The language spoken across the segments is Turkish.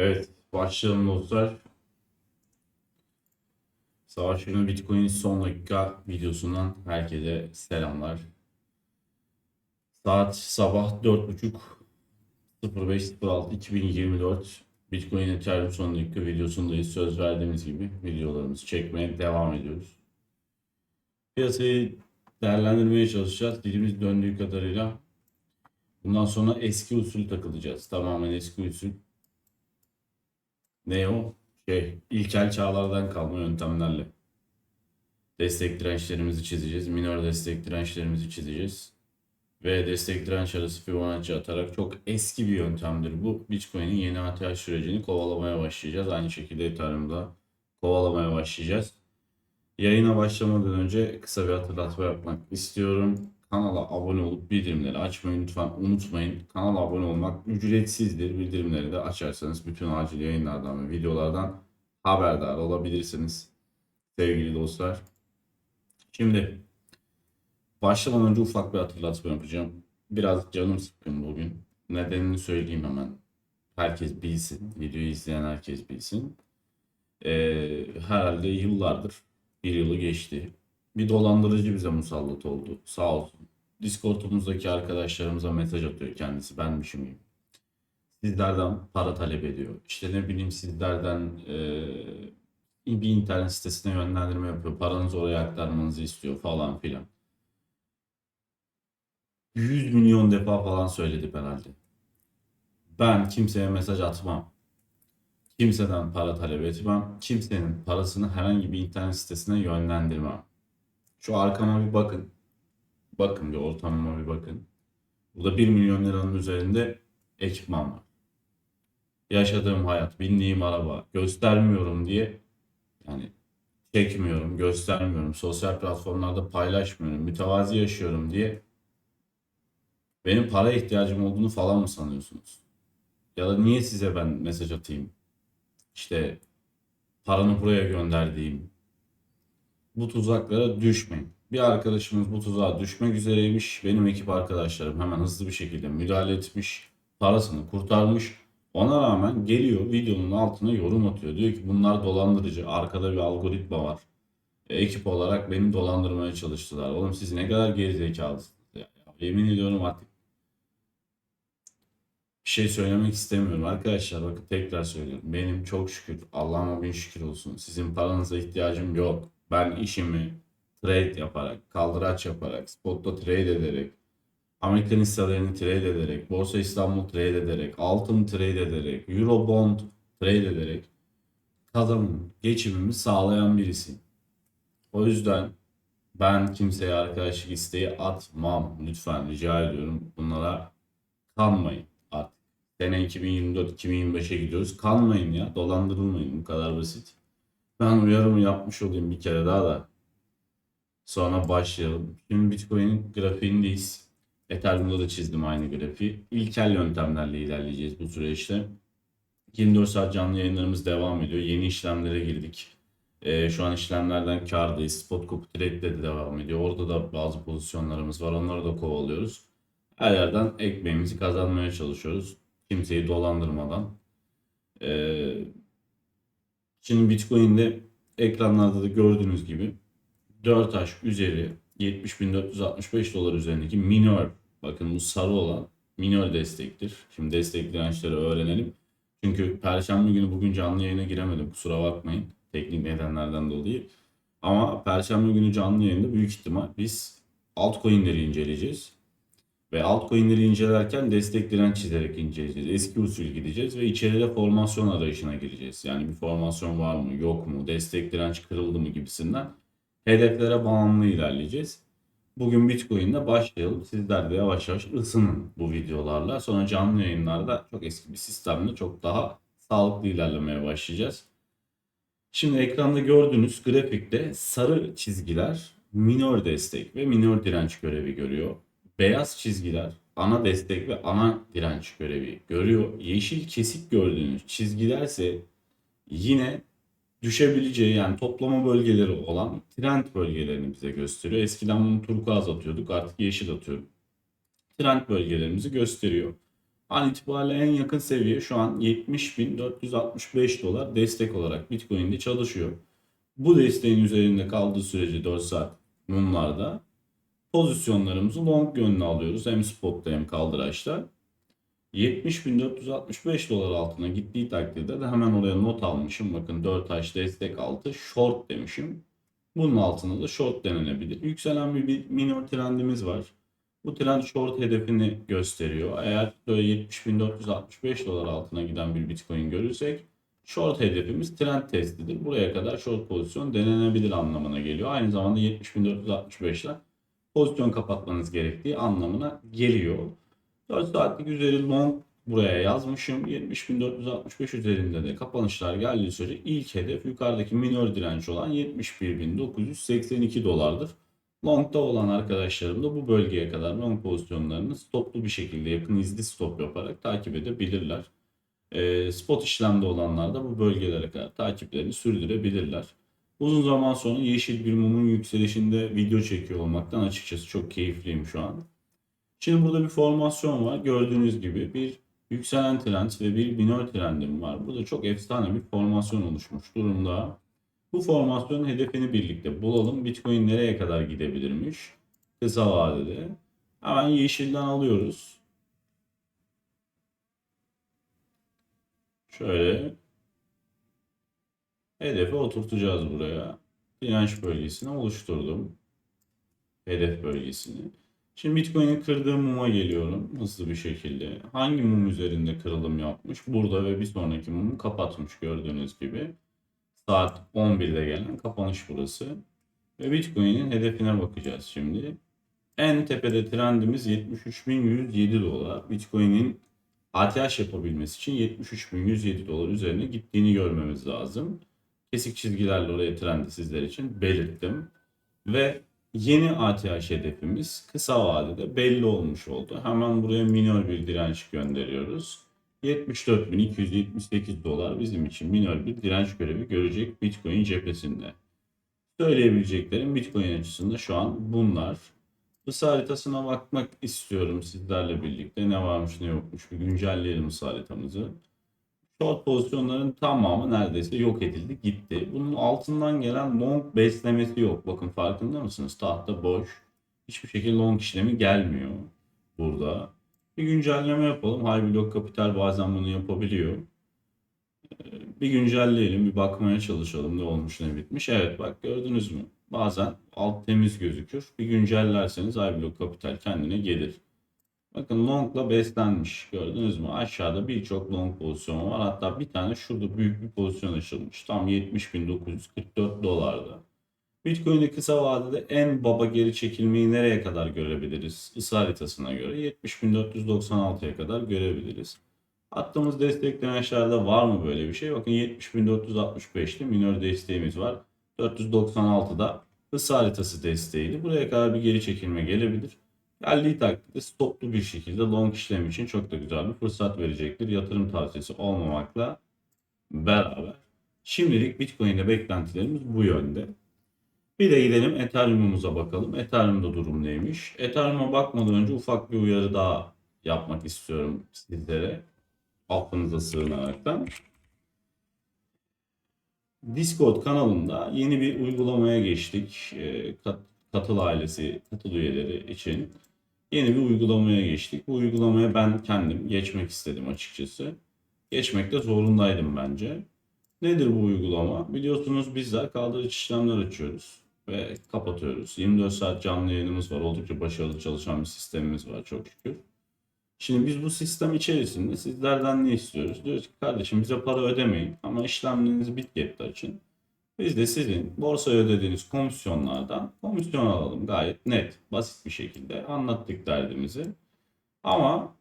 Evet, başlayalım dostlar. Savaş günü Bitcoin son dakika videosundan herkese selamlar. Saat sabah 4.30 05.06 2024 Bitcoin Ethereum son dakika videosundayız. Söz verdiğimiz gibi videolarımızı çekmeye devam ediyoruz. Piyasayı değerlendirmeye çalışacağız. Dilimiz döndüğü kadarıyla bundan sonra eski usul takılacağız. Tamamen eski usul. Ne o? Şey, ilkel çağlardan kalma yöntemlerle. Destek dirençlerimizi çizeceğiz. Minor destek dirençlerimizi çizeceğiz. Ve destek direnç arası Fibonacci atarak çok eski bir yöntemdir bu. Bitcoin'in yeni ATH sürecini kovalamaya başlayacağız. Aynı şekilde Ethereum'da kovalamaya başlayacağız. Yayına başlamadan önce kısa bir hatırlatma yapmak istiyorum. Kanala abone olup bildirimleri açmayı lütfen unutmayın. Kanala abone olmak ücretsizdir. Bildirimleri de açarsanız bütün acil yayınlardan ve videolardan haberdar olabilirsiniz. Sevgili dostlar. Şimdi başlamadan önce ufak bir hatırlatma yapacağım. Biraz canım sıkkın bugün. Nedenini söyleyeyim hemen. Herkes bilsin. Videoyu izleyen herkes bilsin. Ee, herhalde yıllardır bir yılı geçti. Bir dolandırıcı bize musallat oldu. Sağ olsun. Discord'umuzdaki arkadaşlarımıza mesaj atıyor kendisi. Benmişim gibi. Sizlerden para talep ediyor. İşte ne bileyim sizlerden eee, bir internet sitesine yönlendirme yapıyor. Paranızı oraya aktarmanızı istiyor falan filan. 100 milyon defa falan söyledim herhalde. Ben kimseye mesaj atmam. Kimseden para talep etmem. Kimsenin parasını herhangi bir internet sitesine yönlendirmem. Şu arkama bir bakın. Bakın bir ortamıma bir bakın. Burada 1 milyon liranın üzerinde ekipman var. Yaşadığım hayat, bindiğim araba göstermiyorum diye yani çekmiyorum, göstermiyorum, sosyal platformlarda paylaşmıyorum, mütevazi yaşıyorum diye benim para ihtiyacım olduğunu falan mı sanıyorsunuz? Ya da niye size ben mesaj atayım? İşte paranı buraya gönderdiğim, bu tuzaklara düşmeyin. Bir arkadaşımız bu tuzağa düşmek üzereymiş. Benim ekip arkadaşlarım hemen hızlı bir şekilde müdahale etmiş. Parasını kurtarmış. Ona rağmen geliyor videonun altına yorum atıyor. Diyor ki bunlar dolandırıcı. Arkada bir algoritma var. E, ekip olarak beni dolandırmaya çalıştılar. Oğlum siz ne kadar gerizekalısınız ya. Yemin ediyorum artık bir şey söylemek istemiyorum. Arkadaşlar bakın tekrar söylüyorum. Benim çok şükür Allah'ıma bin şükür olsun. Sizin paranıza ihtiyacım yok. Ben işimi trade yaparak, kaldıraç yaparak, spotta trade ederek, Amerikan hisselerini trade ederek, Borsa İstanbul trade ederek, altın trade ederek, Euro bond trade ederek kazanım, geçimimi sağlayan birisiyim. O yüzden ben kimseye arkadaşlık isteği atmam. Lütfen rica ediyorum. Bunlara kanmayın artık. Sene 2024-2025'e gidiyoruz. Kanmayın ya. Dolandırılmayın. Bu kadar basit. Ben uyarımı yapmış olayım bir kere daha da. Sonra başlayalım. Şimdi Bitcoin'in grafiğindeyiz. Ethereum'da da çizdim aynı grafiği. İlkel yöntemlerle ilerleyeceğiz bu süreçte. 24 saat canlı yayınlarımız devam ediyor. Yeni işlemlere girdik. Ee, şu an işlemlerden kârdayız. Spot copy trade de devam ediyor. Orada da bazı pozisyonlarımız var. Onları da kovalıyoruz. Her yerden ekmeğimizi kazanmaya çalışıyoruz. Kimseyi dolandırmadan. Ee, şimdi Bitcoin'de ekranlarda da gördüğünüz gibi 4 taş üzeri 70.465 dolar üzerindeki minor bakın bu sarı olan minor destektir. Şimdi destek dirençleri öğrenelim. Çünkü perşembe günü bugün canlı yayına giremedim kusura bakmayın teknik nedenlerden dolayı. Ama perşembe günü canlı yayında büyük ihtimal biz altcoin'leri inceleyeceğiz. Ve altcoin'leri incelerken destek direnç çizerek inceleyeceğiz. Eski usul gideceğiz ve içeride formasyon arayışına gireceğiz. Yani bir formasyon var mı yok mu destek direnç kırıldı mı gibisinden hedeflere bağımlı ilerleyeceğiz. Bugün Bitcoin'de başlayalım. Sizler de yavaş yavaş ısının bu videolarla. Sonra canlı yayınlarda çok eski bir sistemle çok daha sağlıklı ilerlemeye başlayacağız. Şimdi ekranda gördüğünüz grafikte sarı çizgiler minor destek ve minor direnç görevi görüyor. Beyaz çizgiler ana destek ve ana direnç görevi görüyor. Yeşil kesik gördüğünüz çizgilerse yine düşebileceği yani toplama bölgeleri olan trend bölgelerini bize gösteriyor. Eskiden bunu turkuaz atıyorduk artık yeşil atıyorum. Trend bölgelerimizi gösteriyor. An itibariyle en yakın seviye şu an 70.465 dolar destek olarak Bitcoin'de çalışıyor. Bu desteğin üzerinde kaldığı sürece 4 saat mumlarda pozisyonlarımızı long yönüne alıyoruz. Hem spotta hem kaldıraçta. 70.465 dolar altına gittiği takdirde de hemen oraya not almışım. Bakın 4 taş destek altı short demişim. Bunun altında da short denilebilir. Yükselen bir, minor trendimiz var. Bu trend short hedefini gösteriyor. Eğer böyle 70.465 dolar altına giden bir bitcoin görürsek short hedefimiz trend testidir. Buraya kadar short pozisyon denenebilir anlamına geliyor. Aynı zamanda 70.465'ler pozisyon kapatmanız gerektiği anlamına geliyor. 4 saatlik üzeri long buraya yazmışım. 70.465 üzerinde de kapanışlar geldiği sürece ilk hedef yukarıdaki minor direnç olan 71.982 dolardır. Long'da olan arkadaşlarım da bu bölgeye kadar long pozisyonlarını stoplu bir şekilde yakın izli stop yaparak takip edebilirler. E, spot işlemde olanlar da bu bölgelere kadar takiplerini sürdürebilirler. Uzun zaman sonra yeşil bir mumun yükselişinde video çekiyor olmaktan açıkçası çok keyifliyim şu an. Şimdi burada bir formasyon var. Gördüğünüz gibi bir yükselen trend ve bir minor trendim var. Burada çok efsane bir formasyon oluşmuş durumda. Bu formasyonun hedefini birlikte bulalım. Bitcoin nereye kadar gidebilirmiş? Kısa vadede. Hemen yeşilden alıyoruz. Şöyle hedefi oturtacağız buraya. Direnç bölgesini oluşturdum. Hedef bölgesini. Şimdi Bitcoin'in kırdığı muma geliyorum hızlı bir şekilde. Hangi mum üzerinde kırılım yapmış? Burada ve bir sonraki mumu kapatmış gördüğünüz gibi. Saat 11'de gelen kapanış burası. Ve Bitcoin'in hedefine bakacağız şimdi. En tepede trendimiz 73.107 dolar. Bitcoin'in ATH yapabilmesi için 73.107 dolar üzerine gittiğini görmemiz lazım. Kesik çizgilerle oraya trendi sizler için belirttim. Ve yeni ATH hedefimiz kısa vadede belli olmuş oldu. Hemen buraya minor bir direnç gönderiyoruz. 74.278 dolar bizim için minor bir direnç görevi görecek Bitcoin cephesinde. Söyleyebileceklerim Bitcoin açısında şu an bunlar. Isı haritasına bakmak istiyorum sizlerle birlikte. Ne varmış ne yokmuş bir güncelleyelim ısı haritamızı. Short pozisyonların tamamı neredeyse yok edildi gitti. Bunun altından gelen long beslemesi yok. Bakın farkında mısınız? Tahta boş. Hiçbir şekilde long işlemi gelmiyor burada. Bir güncelleme yapalım. High Block Capital bazen bunu yapabiliyor. Ee, Bir güncelleyelim, bir bakmaya çalışalım ne olmuş ne bitmiş. Evet bak gördünüz mü? Bazen alt temiz gözükür. Bir güncellerseniz High Block Capital kendine gelir. Bakın longla beslenmiş. Gördünüz mü? Aşağıda birçok long pozisyonu var. Hatta bir tane şurada büyük bir pozisyon açılmış. Tam 70.944 dolarda. Bitcoin'de kısa vadede en baba geri çekilmeyi nereye kadar görebiliriz? Isı haritasına göre 70.496'ya kadar görebiliriz. Attığımız destek dirençlerde var mı böyle bir şey? Bakın 70.465'te minor desteğimiz var. 496'da ısı haritası desteğiydi. Buraya kadar bir geri çekilme gelebilir. Geldiği takdirde stoplu bir şekilde long işlem için çok da güzel bir fırsat verecektir. Yatırım tavsiyesi olmamakla beraber. Şimdilik Bitcoin'de beklentilerimiz bu yönde. Bir de gidelim Ethereum'umuza bakalım. Ethereum'da durum neymiş? Ethereum'a bakmadan önce ufak bir uyarı daha yapmak istiyorum sizlere. Affınıza sığınaraktan. Discord kanalında yeni bir uygulamaya geçtik. Ee, kat- Katıl ailesi, katıl üyeleri için yeni bir uygulamaya geçtik. Bu uygulamaya ben kendim geçmek istedim açıkçası. Geçmekte zorundaydım bence. Nedir bu uygulama? Biliyorsunuz bizler kaldırıcı işlemler açıyoruz ve kapatıyoruz. 24 saat canlı yayınımız var. Oldukça başarılı çalışan bir sistemimiz var çok şükür. Şimdi biz bu sistem içerisinde sizlerden ne istiyoruz? Diyoruz ki kardeşim bize para ödemeyin ama işlemlerinizi Bitget'te açın. Biz de sizin borsaya ödediğiniz komisyonlardan komisyon alalım gayet net, basit bir şekilde anlattık derdimizi. Ama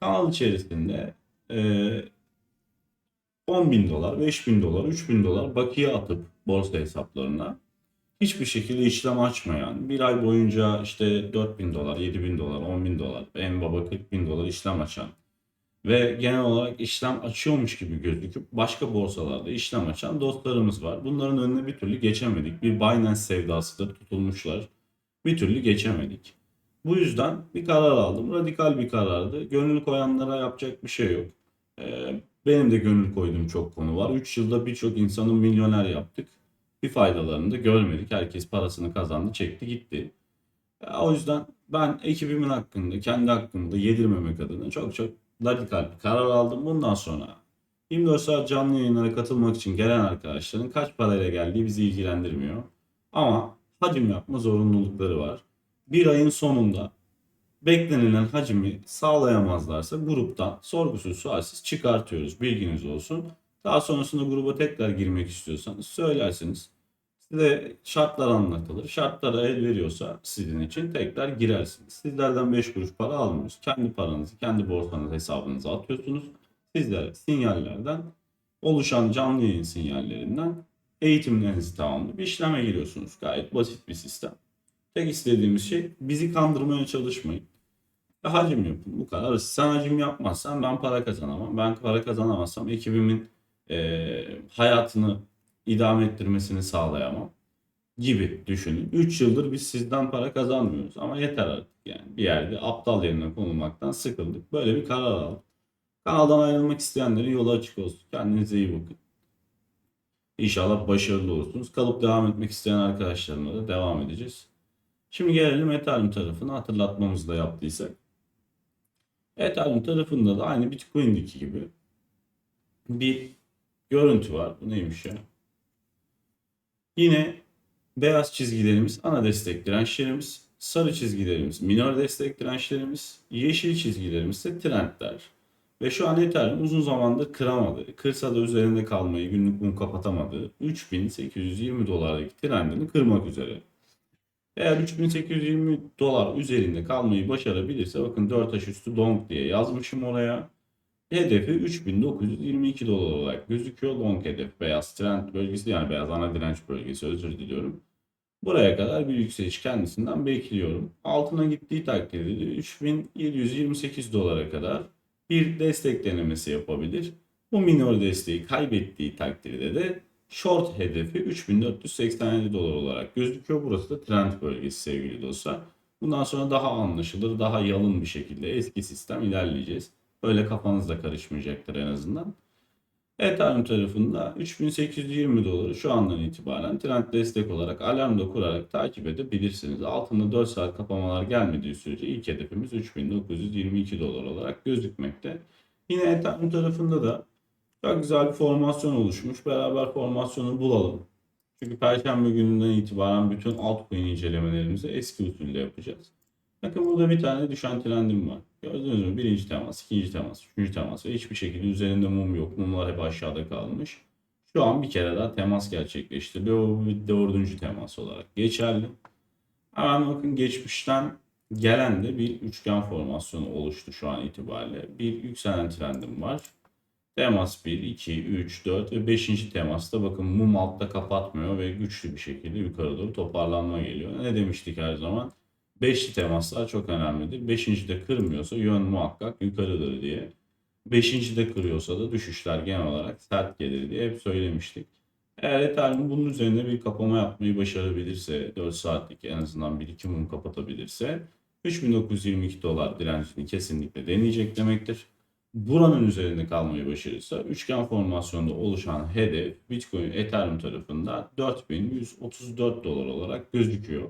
kanal içerisinde e, 10 bin dolar, 5 bin dolar, 3 bin dolar bakiye atıp borsa hesaplarına hiçbir şekilde işlem açmayan, bir ay boyunca işte 4 bin dolar, 7 bin dolar, 10 bin dolar, en baba 40 bin dolar işlem açan ve genel olarak işlem açıyormuş gibi gözüküp başka borsalarda işlem açan dostlarımız var. Bunların önüne bir türlü geçemedik. Bir Binance sevdasıdır tutulmuşlar. Bir türlü geçemedik. Bu yüzden bir karar aldım. Radikal bir karardı. Gönül koyanlara yapacak bir şey yok. Ee, benim de gönül koyduğum çok konu var. 3 yılda birçok insanı milyoner yaptık. Bir faydalarını da görmedik. Herkes parasını kazandı, çekti, gitti. Ya, o yüzden ben ekibimin hakkında, kendi hakkımda yedirmemek adına çok çok radikal bir karar aldım. Bundan sonra 24 saat canlı yayınlara katılmak için gelen arkadaşların kaç parayla geldiği bizi ilgilendirmiyor. Ama hacim yapma zorunlulukları var. Bir ayın sonunda beklenilen hacmi sağlayamazlarsa gruptan sorgusuz sualsiz çıkartıyoruz. Bilginiz olsun. Daha sonrasında gruba tekrar girmek istiyorsanız söylersiniz. Size şartlar anlatılır. Şartlara el veriyorsa sizin için tekrar girersiniz. Sizlerden 5 kuruş para almıyoruz. Kendi paranızı kendi borsanız hesabınıza atıyorsunuz. Sizlere sinyallerden oluşan canlı yayın sinyallerinden eğitimlerinizi tamamlayıp işleme giriyorsunuz. Gayet basit bir sistem. Tek istediğimiz şey bizi kandırmaya çalışmayın. Ve hacim yapın. Bu kadar. Sen hacim yapmazsan ben para kazanamam. Ben para kazanamazsam ekibimin eee, hayatını idame ettirmesini sağlayamam gibi düşünün. 3 yıldır biz sizden para kazanmıyoruz ama yeter artık yani. Bir yerde aptal yerine konulmaktan sıkıldık. Böyle bir karar aldık. Kanaldan ayrılmak isteyenlerin yolu açık olsun. Kendinize iyi bakın. İnşallah başarılı olursunuz. Kalıp devam etmek isteyen arkadaşlarımla da devam edeceğiz. Şimdi gelelim Ethereum tarafına hatırlatmamızı da yaptıysak. Ethereum tarafında da aynı Bitcoin'deki gibi bir görüntü var. Bu neymiş ya? Yine beyaz çizgilerimiz ana destek dirençlerimiz, sarı çizgilerimiz minor destek dirençlerimiz, yeşil çizgilerimiz ise trendler. Ve şu an Ethereum uzun zamandır kıramadı. Kırsa da üzerinde kalmayı günlük mum kapatamadı. 3820 dolardaki trendini kırmak üzere. Eğer 3820 dolar üzerinde kalmayı başarabilirse bakın 4 taş üstü long diye yazmışım oraya. Hedefi 3922 dolar olarak gözüküyor. Long hedef beyaz trend bölgesi yani beyaz ana direnç bölgesi özür diliyorum. Buraya kadar bir yükseliş kendisinden bekliyorum. Altına gittiği takdirde de 3728 dolara kadar bir destek denemesi yapabilir. Bu minor desteği kaybettiği takdirde de short hedefi 3487 dolar olarak gözüküyor. Burası da trend bölgesi sevgili dostlar. Bundan sonra daha anlaşılır, daha yalın bir şekilde eski sistem ilerleyeceğiz. Öyle kafanızda karışmayacaktır en azından. Ethereum tarafında 3820 doları şu andan itibaren trend destek olarak alarmda kurarak takip edebilirsiniz. Altında 4 saat kapamalar gelmediği sürece ilk hedefimiz 3922 dolar olarak gözükmekte. Yine Ethereum tarafında da çok güzel bir formasyon oluşmuş. Beraber formasyonu bulalım. Çünkü Perşembe gününden itibaren bütün altcoin incelemelerimizi eski usulle yapacağız. Bakın burada bir tane düşen trendim var. Gördünüz mü? Birinci temas, ikinci temas, üçüncü temas hiçbir şekilde üzerinde mum yok. Mumlar hep aşağıda kalmış. Şu an bir kere daha temas gerçekleştiriliyor. Bu bir dördüncü temas olarak geçerli. Hemen bakın geçmişten gelen de bir üçgen formasyonu oluştu şu an itibariyle. Bir yükselen trendim var. Temas 1, 2, 3, 4 ve 5. temasta bakın mum altta kapatmıyor ve güçlü bir şekilde yukarı doğru toparlanma geliyor. Ne demiştik her zaman? Beşli temaslar çok önemlidir. Beşinci de kırmıyorsa yön muhakkak yukarıdır diye. Beşinci de kırıyorsa da düşüşler genel olarak sert gelir diye hep söylemiştik. Eğer Ethereum bunun üzerinde bir kapama yapmayı başarabilirse, 4 saatlik en azından 1-2 mum kapatabilirse 3922 dolar direncini kesinlikle deneyecek demektir. Buranın üzerinde kalmayı başarırsa üçgen formasyonda oluşan hedef Bitcoin Ethereum tarafında 4134 dolar olarak gözüküyor.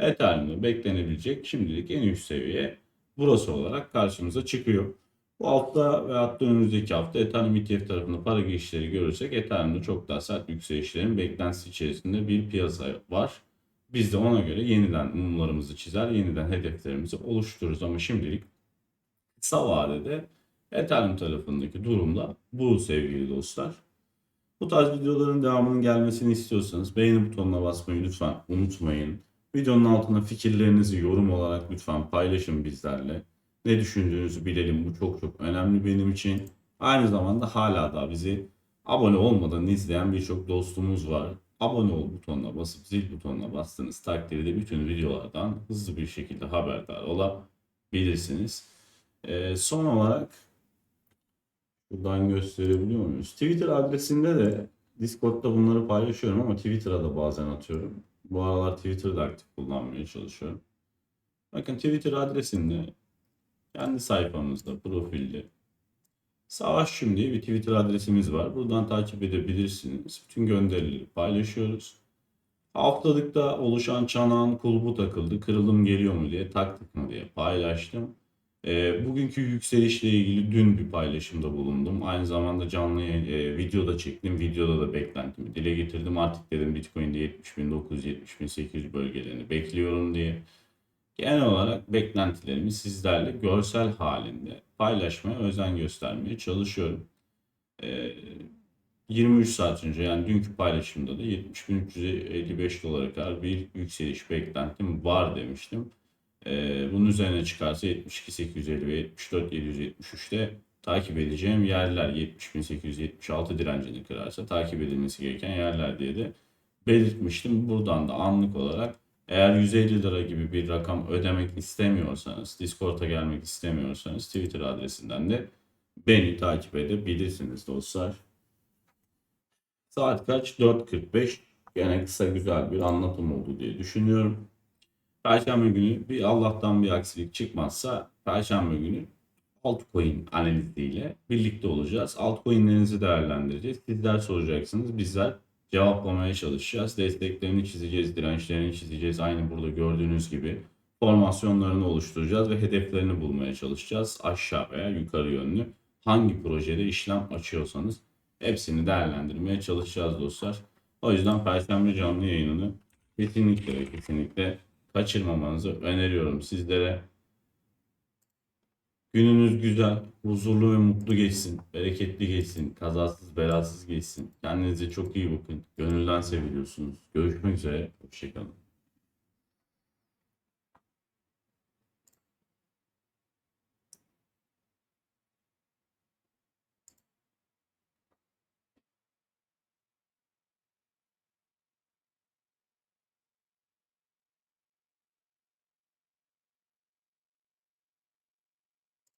Ethereum'da beklenebilecek şimdilik en üst seviye burası olarak karşımıza çıkıyor. Bu hafta ve hatta önümüzdeki hafta Ethereum ETF tarafında para girişleri görürsek Ethereum'da çok daha sert yükselişlerin beklentisi içerisinde bir piyasa var. Biz de ona göre yeniden mumlarımızı çizer, yeniden hedeflerimizi oluştururuz ama şimdilik kısa vadede Ethereum tarafındaki durumda bu sevgili dostlar. Bu tarz videoların devamının gelmesini istiyorsanız beğeni butonuna basmayı lütfen unutmayın. Videonun altına fikirlerinizi yorum olarak lütfen paylaşın bizlerle. Ne düşündüğünüzü bilelim. Bu çok çok önemli benim için. Aynı zamanda hala da bizi abone olmadan izleyen birçok dostumuz var. Abone ol butonuna basıp zil butonuna bastığınız takdirde bütün videolardan hızlı bir şekilde haberdar olabilirsiniz. Ee, son olarak Buradan gösterebiliyor muyuz? Twitter adresinde de Discord'da bunları paylaşıyorum ama Twitter'a da bazen atıyorum. Bu aralar Twitter'da aktif kullanmaya çalışıyorum. Bakın Twitter adresinde kendi sayfamızda, profilde Savaşçım diye bir Twitter adresimiz var. Buradan takip edebilirsiniz. Bütün gönderileri paylaşıyoruz. Haftalıkta oluşan çanağın kulbu takıldı, kırılım geliyor mu diye, taktık mı diye paylaştım. Ee, bugünkü yükselişle ilgili dün bir paylaşımda bulundum. Aynı zamanda canlı e, videoda çektim. Videoda da beklentimi dile getirdim. Artık dedim Bitcoin'de 70.900-70.800 bölgelerini bekliyorum diye. Genel olarak beklentilerimi sizlerle görsel halinde paylaşmaya özen göstermeye çalışıyorum. Ee, 23 saat önce yani dünkü paylaşımda da 70.355 dolara kadar bir yükseliş beklentim var demiştim. Ee, bunun üzerine çıkarsa 72.850 ve 74.773'te takip edeceğim yerler 70.876 direncini kırarsa takip edilmesi gereken yerler diye de belirtmiştim. Buradan da anlık olarak eğer 150 lira gibi bir rakam ödemek istemiyorsanız, Discord'a gelmek istemiyorsanız Twitter adresinden de beni takip edebilirsiniz dostlar. Saat kaç? 4.45. Gene kısa güzel bir anlatım oldu diye düşünüyorum. Perşembe günü bir Allah'tan bir aksilik çıkmazsa Perşembe günü altcoin analiziyle birlikte olacağız. Altcoin'lerinizi değerlendireceğiz. Sizler soracaksınız. Bizler cevaplamaya çalışacağız. Desteklerini çizeceğiz, dirençlerini çizeceğiz. Aynı burada gördüğünüz gibi formasyonlarını oluşturacağız ve hedeflerini bulmaya çalışacağız. Aşağı veya yukarı yönlü. Hangi projede işlem açıyorsanız hepsini değerlendirmeye çalışacağız dostlar. O yüzden Perşembe canlı yayınını kesinlikle ve kesinlikle kaçırmamanızı öneriyorum sizlere. Gününüz güzel, huzurlu ve mutlu geçsin, bereketli geçsin, kazasız belasız geçsin. Kendinize çok iyi bakın. Gönülden seviliyorsunuz. Görüşmek üzere, hoşçakalın.